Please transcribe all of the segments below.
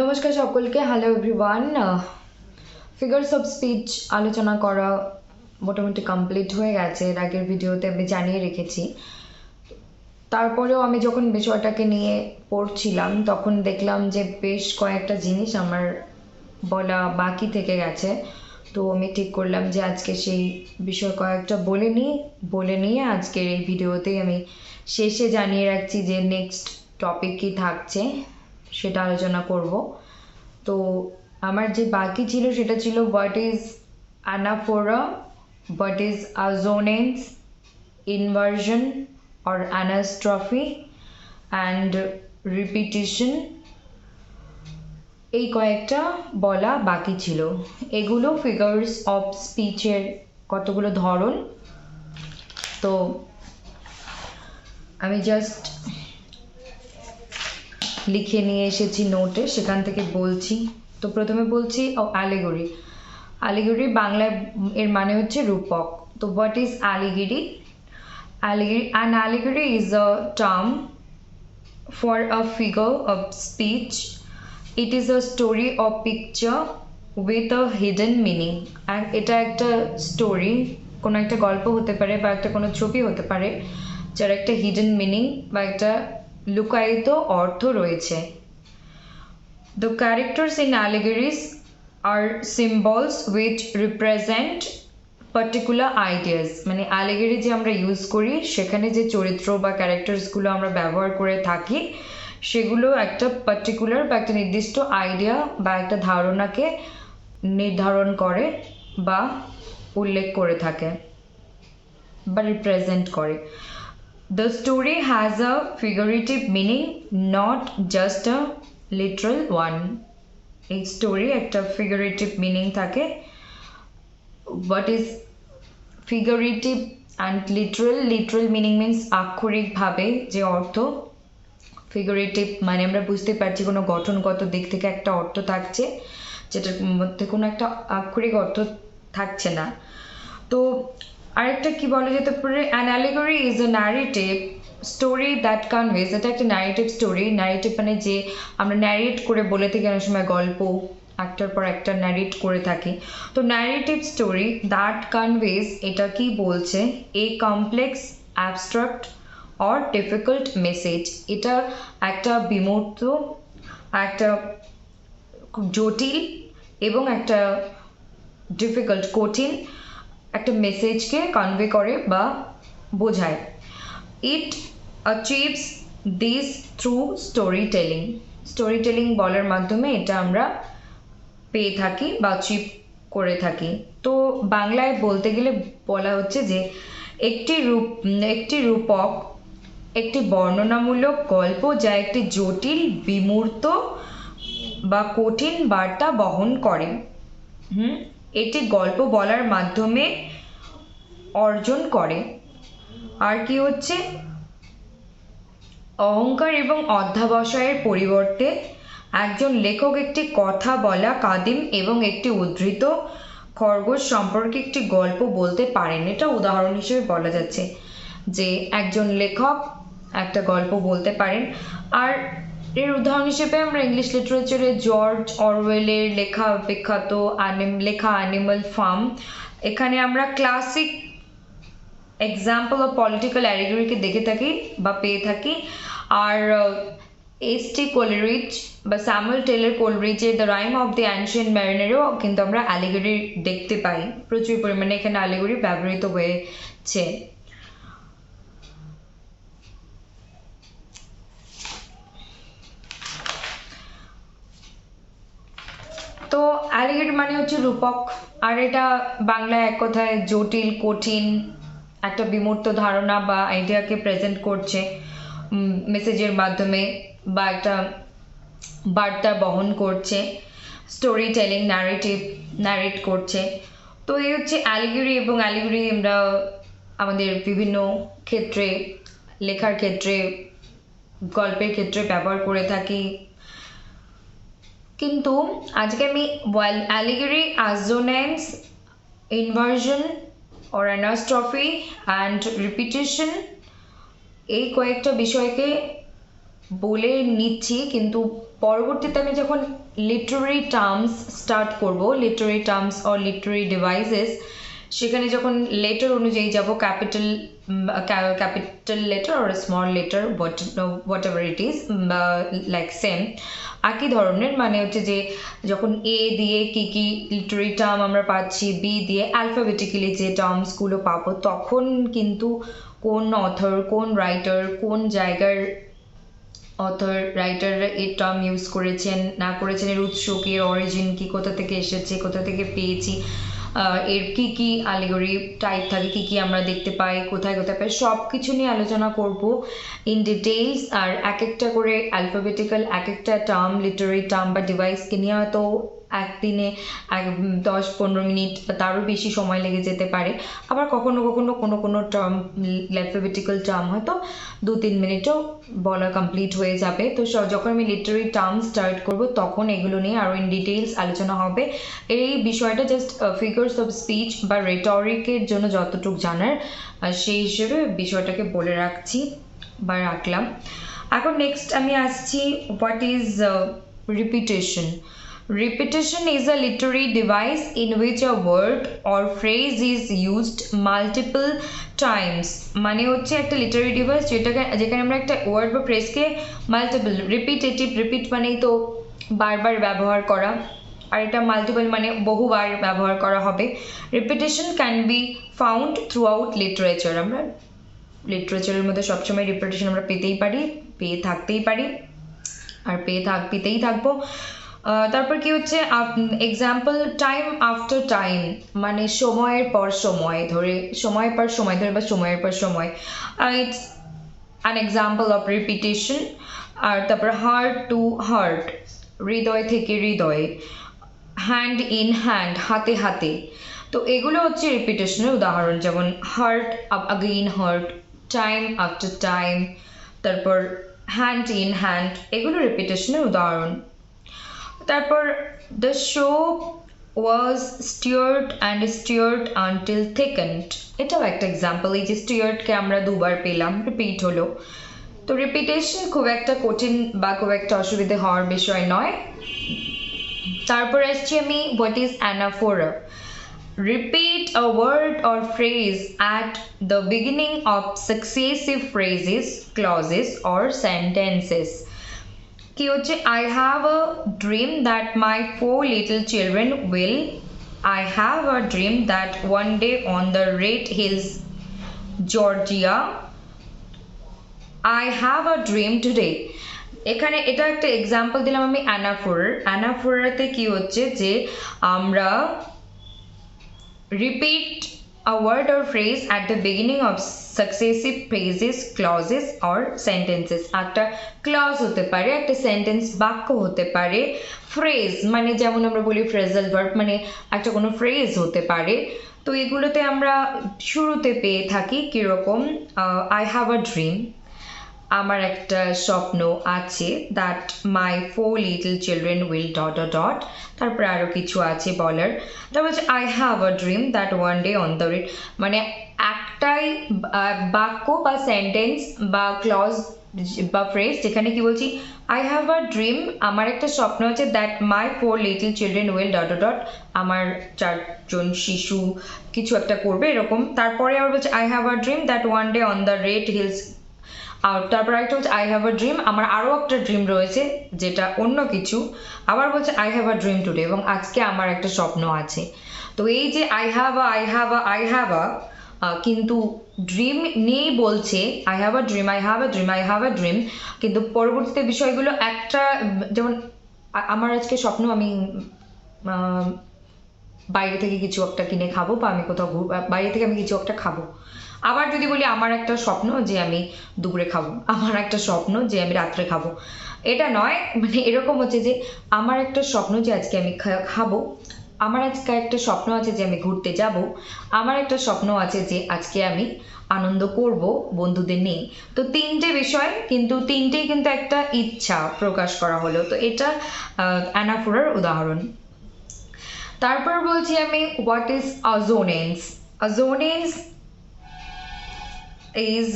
নমস্কার সকলকে। Hello everyone figures of speech আলোচনা করা মোটামুটি কমপ্লিট হয়ে গেছে। এর আগের ভিডিওতে আমি জানিয়ে রেখেছি। তারপরেও আমি যখন বিষয়টাকে নিয়ে পড়ছিলাম, তখন দেখলাম যে বেশ কয়েকটা জিনিস আমার বলা বাকি থেকে গেছে। তো আমি ঠিক করলাম যে আজকে সেই বিষয় কয়েকটা বলে নিই, বলে নিয়ে আজকের এই ভিডিওতেই আমি শেষে জানিয়ে রাখছি যে নেক্সট টপিক কী থাকছে। সেটা আলোচনা করব। তো আমার যে বাকি ছিল সেটা ছিল what is anaphora what is azonens inversion or anastrophe and repetition এই কয়েকটা বলা বাকি ছিল। এগুলো ফিগার্স অফ স্পিচের কতগুলো ধরন? তো আমি জাস্ট লিখে নিয়ে এসেছি নোটে সেখান থেকে বলছি তো প্রথমে বলছি ও অ্যালিগরি অ্যালিগরি বাংলায় এর মানে হচ্ছে রূপক তো what is allegory Allegory, an allegory is a term for a figure of speech. It is a story or picture with hidden meaning. And এটা একটা স্টোরি কোনো একটা গল্প হতে পারে বা একটা কোনো ছবি হতে পারে যার একটা হিডেন মিনিং বা একটা লুকায়িত অর্থ রয়েছে। The characters in allegories R symbols which represent particular ideas মানে অ্যালেগেরি যে আমরা ইউজ করি, সেখানে যে চরিত্র বা ক্যারেক্টার্সগুলো আমরা ব্যবহার করে থাকি, সেগুলো একটা পার্টিকুলার বা একটা নির্দিষ্ট আইডিয়া বা একটা ধারণাকে নির্ধারণ করে বা উল্লেখ করে থাকে বা রিপ্রেজেন্ট করে। The story has a figurative meaning not just a literal one এই স্টোরি একটা ফিগারেটিভ মিনিং থাকে what is figurative and literal. Literal meaning means আক্ষরিকভাবে যে অর্থ ফিগারেটিভ মানে আমরা বুঝতে পারছি কোনো গঠনগত দিক থেকে একটা অর্থ থাকছে, যেটার মধ্যে কোনো একটা আক্ষরিক অর্থ থাকছে না। তো আরেকটা কি বলা যেতে পারে? An allegory is a narrative story that conveys এটা একটা ন্যারেটিভ স্টোরি ন্যারেটিভ মানে যে আমরা ন্যারেট করে বলে থাকি, অনেক সময় গল্প একটার পর একটা ন্যারেট করে থাকি। তো ন্যারেটিভ স্টোরি দ্যাট কনভেজ এটা কি বলছে? A complex abstract or difficult message এটা একটা বিমূর্ত, একটা জটিল এবং একটা ডিফিকাল্ট কঠিন একটা মেসেজকে কনভে করে বা বোঝায়। It achieves this through story telling story telling বলার মাধ্যমে এটা আমরা পেয়ে থাকি বা অ্যাচিভ করে থাকি। তো বাংলায় বলতে গেলে বলা হচ্ছে যে, একটি রূপ, একটি রূপক, একটি বর্ণনামূলক গল্প যা একটি জটিল, বিমূর্ত বা কঠিন বার্তা বহন করে। হুম? এটি গল্প বলার মাধ্যমে অর্জন করে। আর কি হচ্ছে? অহংকার এবং অধ্যাবসায়ের পরিবর্তে একজন লেখক একটি কথা বলা কাদিম এবং একটি উদ্ধৃত খরগোশ সম্পর্কে একটি গল্প বলতে পারেন। এটা উদাহরণ হিসেবে বলা যাচ্ছে যে একজন লেখক একটা গল্প বলতে পারেন। আর এর উদাহরণ হিসেবে আমরা ইংলিশ লিটারেচারে জর্জ অরওয়েলের লেখা বিখ্যাত লেখা অ্যানিমাল ফার্ম এখানে আমরা ক্লাসিক এক্সাম্পল অফ পলিটিক্যাল অ্যালিগরিকে দেখে থাকি বা পেয়ে থাকি। আর এস টি কোলরিচ বা Samuel Taylor কোলরিচের the rime of the ancient ম্যারিনারেও কিন্তু আমরা অ্যালিগরি দেখতে পাই। প্রচুর পরিমাণে এখানে অ্যালিগরি ব্যবহৃত হয়েছে। তো অ্যালিগেট মানে হচ্ছে রূপক, আর এটা বাংলায় এক কথায় জটিল, কঠিন একটা বিমূর্ত ধারণা বা আইডিয়াকে প্রেজেন্ট করছে মেসেজের মাধ্যমে বা একটা বার্তা বহন করছে স্টোরি টেলিং ন্যারেটিভ ন্যারেট করছে। তো এই হচ্ছে অ্যালিগরি এবং অ্যালিগরি আমরা আমাদের বিভিন্ন ক্ষেত্রে, লেখার ক্ষেত্রে, গল্পের ক্ষেত্রে ব্যবহার করে থাকি। কিন্তু আজকে আমি allegory assonance inversion or anastrophe and repetition এই কয়েকটা বিষয়কে বলে নিচ্ছি। কিন্তু পরবর্তীতে আমি যখন লিটারি টার্মস স্টার্ট করব literary terms or literary devices সেখানে যখন লেটার অনুযায়ী যাব capital capital letter or small letter whatever it is like same একই ধরনের মানে হচ্ছে যে যখন এ দিয়ে কী কী লিটারি টার্ম আমরা পাচ্ছি বি দিয়ে অ্যালফাবেটিক্যালি যে টার্মসগুলো পাবো, তখন কিন্তু কোন অথর কোন রাইটার কোন জায়গার অথর রাইটাররা এই টার্ম ইউজ করেছেন, না করেছেন, এর উৎস কি, এর অরিজিন কি, কোথা থেকে এসেছে, কোথা থেকে পেয়েছি এর কি কি অ্যালিগরি টাইপ থাকে, কি কি আমরা দেখতে পাই, কোথায় কোথায় পাই সব কিছু নিয়ে আলোচনা করব ইন ডিটেইলস আর এক একটা করে অ্যালফাবেটিক্যাল এক একটা টার্ম লিটারি টার্ম বা ডিভাইসকে নিয়ে হয়তো একদিনে এক দশ পনেরো মিনিট তারও বেশি সময় লেগে যেতে পারে। আবার কখনো কখনো কোনো কোনো টার্ম অ্যালফাবেটিক্যাল টার্ম হয়তো দু তিন মিনিটও বলা কমপ্লিট হয়ে যাবে। তো যখন আমি লিটারি টার্ম স্টার্ট করব, তখন এগুলো নিয়ে আরও ইন ডিটেলস আলোচনা হবে। এই বিষয়টা জাস্ট ফিগার্স অফ স্পিচ বা রেটরিকের জন্য যতটুকু জানার সেই হিসেবে বিষয়টাকে বলে রাখছি বা রাখলাম। এখন নেক্সট আমি আসছি what is repetition Repetition is a literary device in which a word or phrase is used multiple times. মানে হচ্ছে একটা লিটারি ডিভাইস যেটাকে, যেখানে আমরা একটা ওয়ার্ড বা ফ্রেজকে মাল্টিপল রিপিটেটিভ রিপিট মানেই তো বারবার ব্যবহার করা। আর এটা মাল্টিপল মানে বহুবার ব্যবহার করা হবে। Repetition can be found throughout literature আমরা লিটারেচারের মধ্যে সবসময় রিপিটেশন আমরা পেতেই পারি, পেয়ে থাকতেই পারি। আর পেয়ে থাক, পেতেই থাকব। তারপর কি হচ্ছে এক্সাম্পল টাইম আফটার টাইম মানে সময়ের পর সময়, ধরে সময়ের পর সময়, ধরে বা সময়ের পর সময় it's an example of repetition আর তারপর হার্ট টু হার্ট হৃদয় থেকে হৃদয় হ্যান্ড ইন হ্যান্ড হাতে হাতে, তো এগুলো হচ্ছে রিপিটেশনের উদাহরণ, যেমন heart again heart time after time তারপর হ্যান্ড ইন হ্যান্ড এগুলো রিপিটেশনের উদাহরণ। তারপর the show was stirred and stirred until thickened এটাও একটা এক্সাম্পল এই যে স্টিয়ার্ডকে আমরা দুবার পেলাম রিপিট হলো। তো রিপিটেশন খুব একটা কঠিন বা খুব একটা অসুবিধে হওয়ার বিষয় নয়। তারপর আসছি আমি what is anaphora Repeat a word or phrase at the beginning of successive phrases, clauses, or sentences. কি হচ্ছে I have a dream that my four little children will I have a dream that one day on the red hills Georgia I have a dream today এখানে এটা একটা example দিলাম আমি অ্যানাফোর অ্যানাফোরাতে কি হচ্ছে যে আমরা repeat a word or phrase at the beginning of successive phrases clauses or sentences. একটা ক্লজ হতে পারে একটা সেন্টেন্স বাক্য হতে পারে ফ্রেজ মানে যেমন আমরা বলি ফ্রেজাল ভার্ব মানে একটা কোনো ফ্রেজ হতে পারে। তো এগুলোতে আমরা শুরুতে পেয়ে থাকি কীরকম আই হ্যাভ আ ড্রিম আমার একটা স্বপ্ন আছে that my four little children will dot dot তারপরে আরও কিছু আছে বলার। তারপর হচ্ছে I have a dream that one day on the red মানে একটাই বাক্য বা সেন্টেন্স বা ক্লজ বা ফ্রেজ যেখানে কি বলছি আই হ্যাভ আ ড্রিম আমার একটা স্বপ্ন আছে that my four little children will dot dot আমার চারজন শিশু কিছু একটা করবে এরকম। তারপরে আবার বলছে I have a dream that one day on the red hills আর তারপর একটা হচ্ছে আই হ্যাভ আ ড্রিম আমার আরও একটা ড্রিম রয়েছে, যেটা অন্য কিছু। আবার বলছে I have a dream today এবং আজকে আমার একটা স্বপ্ন আছে। তো এই যে I have I have I have a, কিন্তু ড্রিম নিয়েই বলছে I have a dream I have a dream I have a dream কিন্তু পরবর্তীতে বিষয়গুলো একটা, যেমন আমার আজকে স্বপ্ন আমি বাইরে থেকে কিছু একটা কিনে খাব, বা আমি কোথাও বাইরে থেকে আমি কিছু একটা খাব। আবার যদি বলি আমার একটা স্বপ্ন যে আমি দুপুরে খাব, আমার একটা স্বপ্ন যে আমি রাত্রে খাব। এটা নয় মানে এরকম হচ্ছে যে আমার একটা স্বপ্ন যে আজকে আমি খাব, আমার আজকে একটা স্বপ্ন আছে যে আমি ঘুরতে যাব, আমার একটা স্বপ্ন আছে যে আজকে আমি আনন্দ করব, বন্ধুদের নিয়ে। তো তিনটে বিষয়, কিন্তু তিনটেই কিন্তু একটা ইচ্ছা প্রকাশ করা হলো। তো এটা অ্যানাফোরার উদাহরণ। তারপর বলছি আমি what is assonance assonance is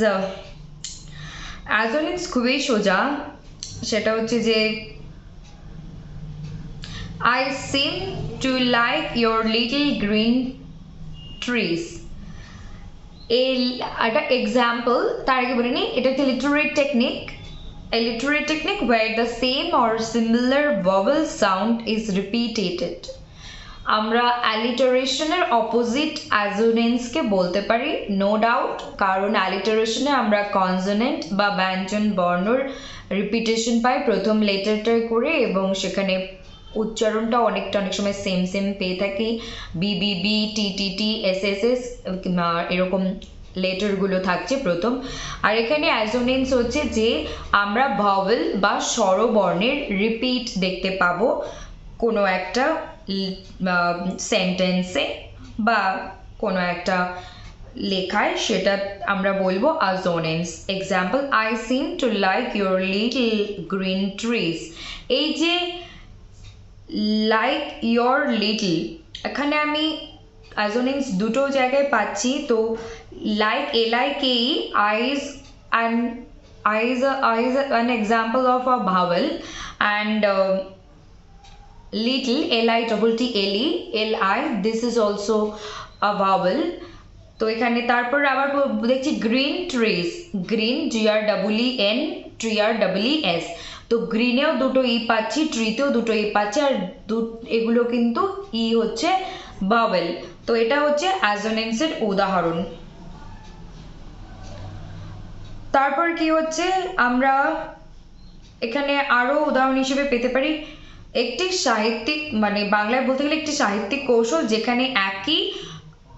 assonance খুবই সোজা সেটা হচ্ছে যে I seem to like your little green trees এই একটা এক্সাম্পল তার আগে বলে নিই এটা একটা literary technique A literary technique where the same or similar vowel sound is repeated. আমরা অ্যালিটারেশনের অপোজিট অ্যাজোনেন্সকে বলতে পারি নো ডাউট কারণ অ্যালিটারেশনে আমরা কনসোনেন্ট বা ব্যঞ্জন বর্ণর রিপিটেশন পাই প্রথম লেটারটায় করে এবং সেখানে উচ্চারণটা অনেকটা অনেক সময় সেম সেম পেয়ে থাকি। B B B T T T S S S এরকম লেটারগুলো থাকছে প্রথম। আর এখানে অ্যাজোনেন্স হচ্ছে যে আমরা ভাওয়েল বা স্বরবর্ণের রিপিট দেখতে পাবো। কোনো একটা সেন্টেন্সে বা কোনো একটা লেখায় সেটা আমরা বলব assonance example I seem to like your little green trees এই যে লাইক ইয়োর লিটল এখানে আমি অ্যাজোনেন্স দুটো জায়গায় পাচ্ছি তো like L I eyes and eyes an example of a vowel and uh, little, l i double t e l i, this is also a vowel. তো এখানে তারপর আবার দেখছি green trees green G R double N tree R double S তো গ্রিনেও দুটো ই পাচ্ছি ট্রিতেও দুটো ই পাচ্ছি, আর দু এগুলো কিন্তু ই হচ্ছে বাওয়েল তো এটা হচ্ছে অ্যাজোনেন্সের উদাহরণ। তারপর কি হচ্ছে? আমরা এখানে আরও উদাহরণ হিসেবে পেতে পারি। একটি সাহিত্যিক মানে বাংলায় বলতে গেলে একটি সাহিত্যিক কৌশল যেখানে একই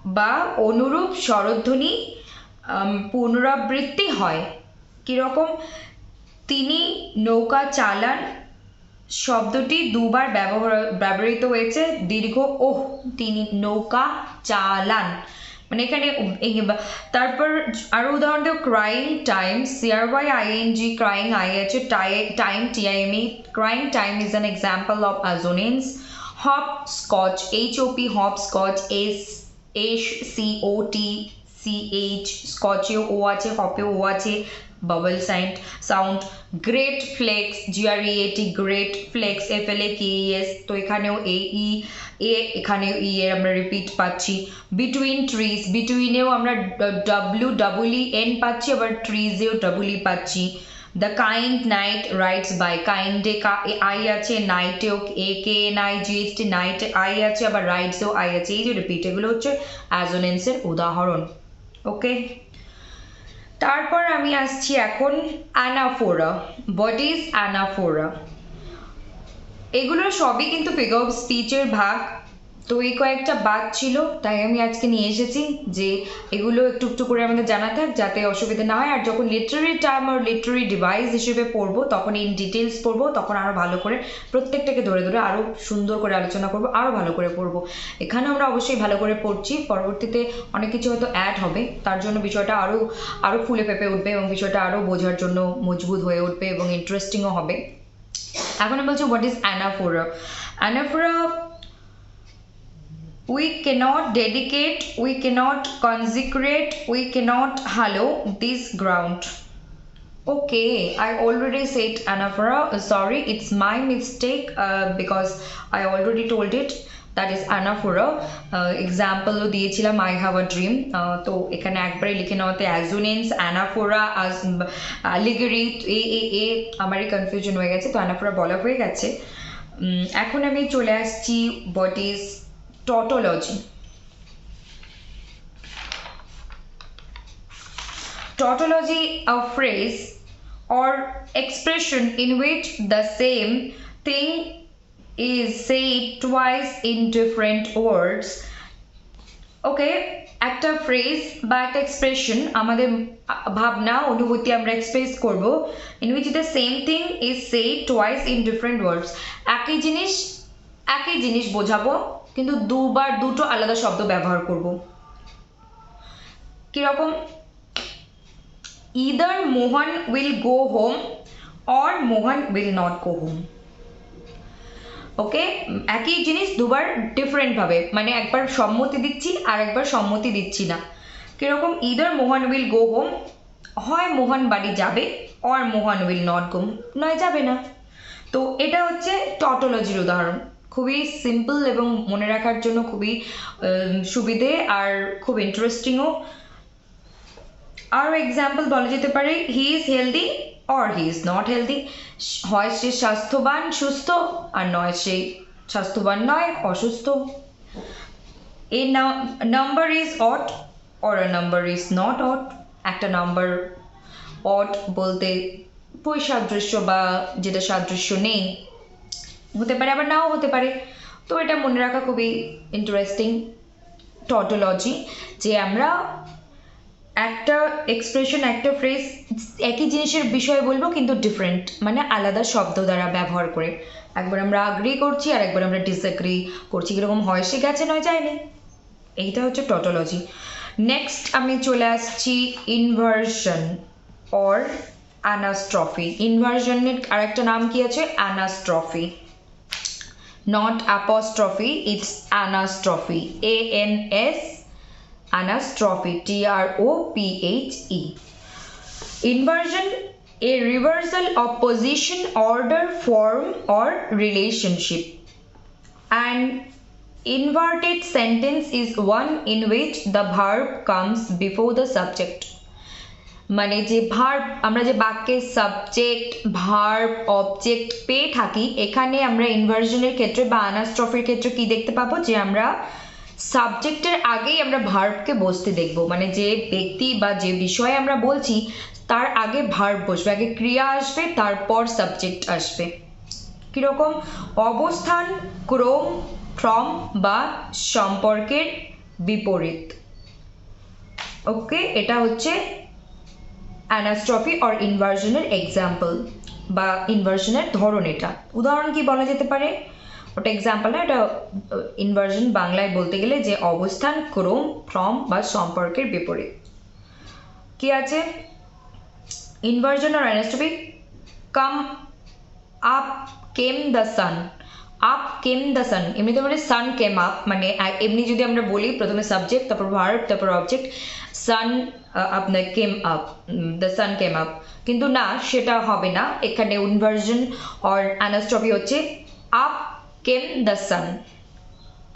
বা অনুরূপ স্বরধ্বনি পুনরাবৃত্তি হয়। কীরকম? তিনি নৌকা চালান, শব্দটি দুবার ব্যবহার ব্যবহৃত হয়েছে। দীর্ঘ, ওহ, তিনি নৌকা চালান। মানে এখানে তারপর আরও উদাহরণ দেব crying time C R Y I N G crying I আছে time T I M E crying time is an example of azonens hop scotch H O P hop scotch S S C O T C H স্কচেও O আছে হপে ও আছে bubble scent sound great flakes G R E A T great flakes F L A K S তো এখানেও এ ই এ এখানে ই এর আমরা repeat পাচ্ছি। Between trees বিটুইনেও আমরা ডাব্লিউ ডাবল ই এন পাচ্ছি, আবার ট্রিজেও ডাবল ই পাচ্ছি the kind knight rights by কাইন্ডে I আছে নাইটেও A K N I G S T নাইটে আই আছে, আবার রাইটসেও আই আছে। এই যে রিপিট এগুলো হচ্ছে অ্যাজোনেন্সের উদাহরণ। ওকে তারপর আমি আসছি এখন অ্যানাফোরা। Is anaphora? এগুলো সবই কিন্তু ফিগার অফ স্পিচের ভাগ তো এই কয়েকটা বাদ ছিল, তাই আমি আজকে নিয়ে এসেছি যে এগুলো একটু একটু করে আমাদের জানা থাক যাতে অসুবিধা না হয়। আর যখন লিটারি টার্ম আর লিটারি ডিভাইস হিসেবে পড়ব, তখন ইন ডিটেলস পড়ব, তখন আরও ভালো করে প্রত্যেকটাকে ধরে ধরে আরও সুন্দর করে আলোচনা করব আরও ভালো করে পড়ব। এখানে আমরা অবশ্যই ভালো করে পড়ছি, পরবর্তীতে অনেক কিছু হয়তো অ্যাড হবে, তার জন্য বিষয়টা আরও আরও ফুলে ফেপে উঠবে এবং বিষয়টা আরও বোঝার জন্য মজবুত হয়ে উঠবে এবং ইন্টারেস্টিংও হবে। এখন বলছি what is anaphora anaphora we cannot dedicate, we cannot consecrate, we cannot hallow this ground. Okay, I already said anaphora. Sorry, it's my mistake uh, because I already told it. That is anaphora এক্সাম্পলও দিয়েছিলাম I have a dream তো এখানে একবারে লিখে নেওয়াতে অ্যাজুনেন্স anaphora লিগারি এ এ এ আমারই confusion হয়ে গেছে তো anaphora বলা হয়ে গেছে এখন আমি চলে আসছি what is Tautology. Tautology, a phrase or expression in which the same thing is said twice in different words. Okay, একটা ফ্রেজ বা একটা এক্সপ্রেশন আমাদের ভাবনা অনুভূতি আমরা এক্সপ্রেস করব in which the same thing is said twice in different words একই জিনিস একই জিনিস বোঝাবো কিন্তু দুবার দুটো আলাদা শব্দ ব্যবহার করব। কীরকম? Either Mohan will go home or Mohan will not go home okay একই জিনিস দুবার ডিফারেন্টভাবে মানে একবার সম্মতি দিচ্ছি আর একবার সম্মতি দিচ্ছি না। কীরকম? Either Mohan will go home হয় মোহন বাড়ি যাবে or Mohan will not go নয়, যাবে না। তো এটা হচ্ছে টটোলজির উদাহরণ। খুবই সিম্পল এবং মনে রাখার জন্য খুবই সুবিধে আর খুব ইন্টারেস্টিংও আরও এক্সাম্পল বলা যেতে পারে he is healthy or he is not healthy হয় সে স্বাস্থ্যবান, সুস্থ আর নয় সে স্বাস্থ্যবান নয়, অসুস্থ। A number is odd or a number is not odd একটা নাম্বার অট বলতে বৈসাদৃশ্য বা যেটা সাদৃশ্য নেই। হতে পারে আবার নাও হতে পারে তো এটা মনে রাখা খুবই ইন্টারেস্টিং টটোলজি যে আমরা একটা এক্সপ্রেশন একটা ফ্রেজ একই জিনিসের বিষয়ে বলব কিন্তু ডিফারেন্ট মানে আলাদা শব্দ দ্বারা ব্যবহার করে একবার আমরা আগ্রি করছি আর একবার আমরা ডিসএগ্রি করছি কীরকম হয় সে গেছে নয় যায়নি। এইটা হচ্ছে টটোলজি নেক্সট আমি চলে আসছি ইনভার্সন অর অ্যানাস্ট্রফি ইনভার্সনের আরেকটা নাম কি আছে? অ্যানাস্ট্রফি not apostrophe it's anastrophe. A n s anastrophe t r o p h e. Inversion a reversal of position order form or relationship. An inverted sentence is one in which the verb comes before the subject মানে যে verb আমরা যে বাক্যে subject verb object পেয়ে থাকি, এখানে আমরা ইনভার্সনের ক্ষেত্রে বা আনাস্ট্রফির ক্ষেত্রে কি দেখতে পাবো? যে আমরা সাবজেক্টের আগেই আমরা ভার্বকে বসতে দেখব। মানে যে ব্যক্তি বা যে বিষয়ে আমরা বলছি, তার আগে ভার্ব বসবে, আগে ক্রিয়া আসবে, তারপর সাবজেক্ট আসবে। কীরকম? অবস্থান, ক্রম ফ্রম বা সম্পর্কের বিপরীত। ওকে? এটা হচ্ছে অ্যানাস্ট্রফি অর ইনভার্সনের এক্সাম্পল বা ইনভার্সনের ধরন এটা। উদাহরণ কি বলা যেতে পারে? ওটা এক্সাম্পল না, এটা ইনভার্সন বাংলায় বলতে গেলে যে অবস্থান, ক্রম, ফ্রম বা সম্পর্কের বিপরীত। কি আছে? Inversion or anastrophe? Come up came the sun up came the sun এমনিতে মানে সান কেম আপ মানে এমনি যদি আমরা বলি প্রথমে সাবজেক্ট তারপর ভার্ব তারপর অবজেক্ট সান আপনার came up the sun came up কিন্তু না, সেটা হবে না। এখানে ইনভার্সন অর অ্যানাস্ট্রফি হচ্ছে আপ কেম দ্য সান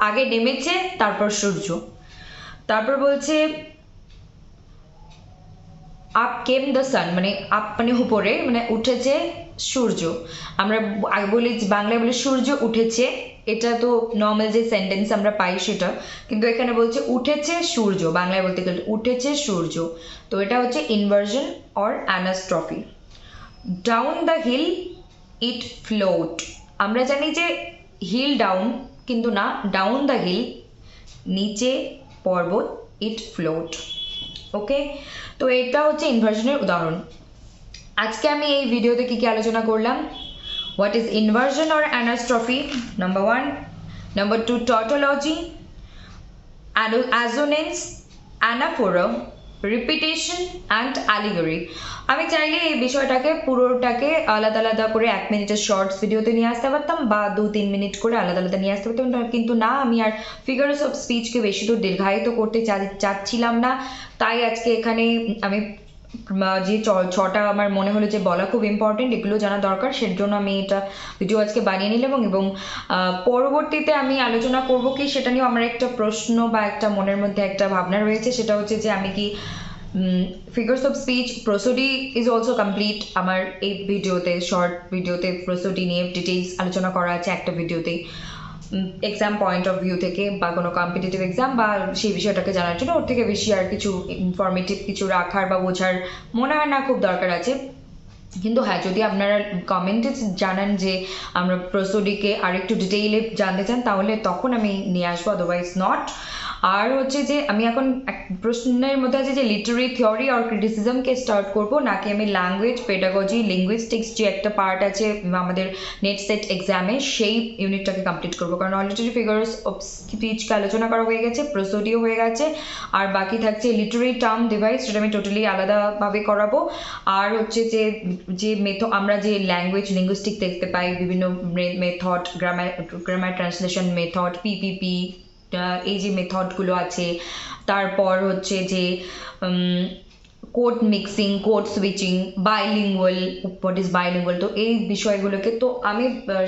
আগে নেমেছে, তারপর সূর্য। তারপর বলছে আপ কেম দ্য সান মানে আপ মানে উপরে মানে উঠেছে সূর্য। আমরা বলি বাংলায় বলি সূর্য উঠেছে। এটা তো নর্মাল যে সেন্টেন্স আমরা পাই সেটা। কিন্তু এখানে বলছে উঠেছে সূর্য। বাংলায় বলতে গেলে উঠেছে সূর্য। তো এটা হচ্ছে inversion or anastrophe down the hill it float আমরা জানি যে হিল ডাউন কিন্তু না ডাউন দ্য হিল নিচে পর্বত ইট ফ্লোট ওকে তো এটা হচ্ছে ইনভার্সনের উদাহরণ। আজকে আমি এই ভিডিওতে কী কী আলোচনা করলাম? What is inversion or anastrophe number one number two tautology assonance anaphora repetition and allegory আমি চাইলে এই বিষয়টাকে, পুরোটাকে আলাদা আলাদা করে এক মিনিটের শর্টস ভিডিওতে নিয়ে আসতে পারতাম বা দু তিন মিনিট করে আলাদা আলাদা নিয়ে আসতে পারতাম। কিন্তু না, আমি আর ফিগার্স অফ স্পিচকে বেশি দূর দীর্ঘায়িত করতে চাচ্ছিলাম না। তাই আজকে এখানে আমি যে ছটা আমার মনে হলো যে বলা খুব ইম্পর্টেন্ট এগুলো জানা দরকার সেই জন্য আমি এটা ভিডিও আজকে বানিয়ে নিলাম এবং এবং পরবর্তীতে আমি আলোচনা করব কি, সেটা নিয়েও আমার একটা প্রশ্ন বা একটা মনের মধ্যে একটা ভাবনা রয়েছে, সেটা হচ্ছে যে আমি কি figures of speech prosody is also complete আমার এই ভিডিওতে শর্ট ভিডিওতে প্রসোডি নিয়ে ডিটেলস আলোচনা করা আছে একটা ভিডিওতেই এক্সাম পয়েন্ট অফ ভিউ থেকে বা কোনো কম্পিটিটিভ এক্সাম বা সেই বিষয়টাকে জানার জন্য ওর থেকে বেশি আর কিছু ইনফরমেটিভ কিছু রাখার বা বোঝার মনে হয় না, খুব দরকার আছে। কিন্তু হ্যাঁ যদি আপনারা কমেন্টে জানান যে আমরা প্রসোডিকে আরেকটু ডিটেইলে জানতে চান, তাহলে তখন আমি নিয়ে আসব আদারওয়াইজ নট আর হচ্ছে যে আমি এখন এক প্রশ্নের মধ্যে আছে যে লিটারি থিওরি আর ক্রিটিসিজমকে স্টার্ট করব, নাকি আমি ল্যাঙ্গুয়েজ পেডাগজি লিঙ্গুইস্টিক্স যে একটা পার্ট আছে আমাদের নেট সেট এক্সামে সেই ইউনিটটাকে কমপ্লিট করব। কারণ অলরেডি ফিগার্স অফ স্পিচকে আলোচনা করা হয়ে গেছে প্রসোডিও হয়ে গেছে, আর বাকি থাকছে লিটারি টার্ম ডিভাইস যেটা আমি টোটালি আলাদাভাবে করাবো। আর হচ্ছে যে যে মেথড আমরা যে ল্যাঙ্গুয়েজ লিঙ্গুইস্টিক দেখতে পাই, বিভিন্ন method grammar grammar translation method PPP এই যে মেথডগুলো আছে তারপর হচ্ছে যে code mixing code switching bilingual what is bilingual তো এই বিষয়গুলোকে তো আমি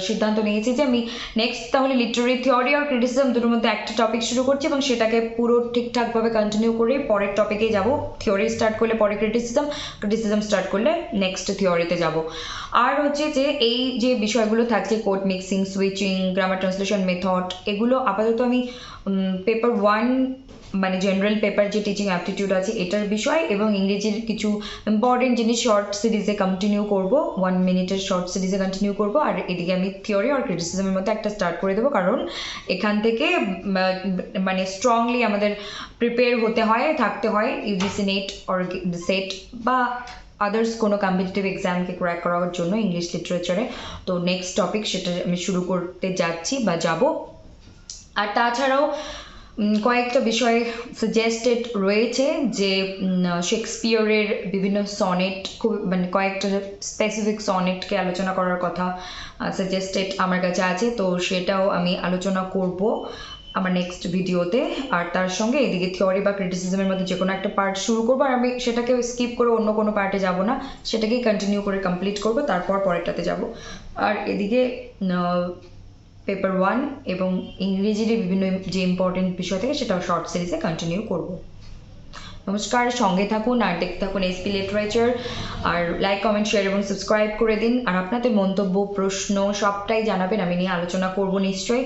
সিদ্ধান্ত নিয়েছি যে আমি নেক্সট তাহলে লিটারি থিওরি আর ক্রিটিসিজম দুটোর মধ্যে একটা টপিক শুরু করছি এবং সেটাকে পুরো ঠিকঠাকভাবে কন্টিনিউ করে পরের টপিকে যাব। থিওরি স্টার্ট করলে পরে ক্রিটিসিজম ক্রিটিসিজম স্টার্ট করলে নেক্সট থিওরিতে যাব। আর হচ্ছে যে এই যে বিষয়গুলো থাকছে code mixing switching grammar translation method এগুলো আপাতত আমি পেপার ওয়ান মানে জেনারেল পেপার যে টিচিং অ্যাপটিটিউড আছে, এটার বিষয় এবং ইংরেজির কিছু ইম্পর্টেন্ট জিনিস শর্ট সিরিজে কন্টিনিউ করব। ওয়ান মিনিটের শর্ট সিরিজে কন্টিনিউ করব। আর এদিকে আমি থিওরি আর ক্রিটিসিজমের মধ্যে একটা স্টার্ট করে দেবো। কারণ এখান থেকে মানে স্ট্রংলি আমাদের প্রিপেয়ার হতে হয়, থাকতে হয়। ইউজিসি নেট অর সেট বা আদার্স কোনো কম্পিটিটিভ এক্সামকে ক্র্যাক করার জন্য ইংলিশ লিটারেচারে তো নেক্সট টপিক সেটা আমি শুরু করতে যাচ্ছি বা যাব। আর তাছাড়াও কয়েকটা বিষয় সাজেস্টেড রয়েছে যে শেক্সপিয়রের বিভিন্ন সনেট খুব মানে কয়েকটা স্পেসিফিক সনেটকে আলোচনা করার কথা সাজেস্টেড আমার কাছে আছে, তো সেটাও আমি আলোচনা করব আমার নেক্সট ভিডিওতে আর তার সঙ্গে এদিকে থিওরি বা ক্রিটিসিজমের মধ্যে যে কোনো একটা পার্ট শুরু করব, আর আমি সেটাকে স্কিপ করে অন্য কোনো পার্টে যাব না, সেটাকেই কন্টিনিউ করে কমপ্লিট করব, তারপর পরেরটাতে যাব। আর এদিকে পেপার ওয়ান এবং ইংরেজির বিভিন্ন যে ইম্পর্টেন্ট বিষয় থাকে সেটাও শর্ট সিরিজে কন্টিনিউ করব। নমস্কার, সঙ্গে থাকুন আর দেখতে থাকুন এসপি লিটারেচার আর লাইক কমেন্ট শেয়ার এবং সাবস্ক্রাইব করে দিন। আর আপনাদের মন্তব্য, প্রশ্ন সবটাই জানাবেন, আমি নিয়ে আলোচনা করব নিশ্চয়ই।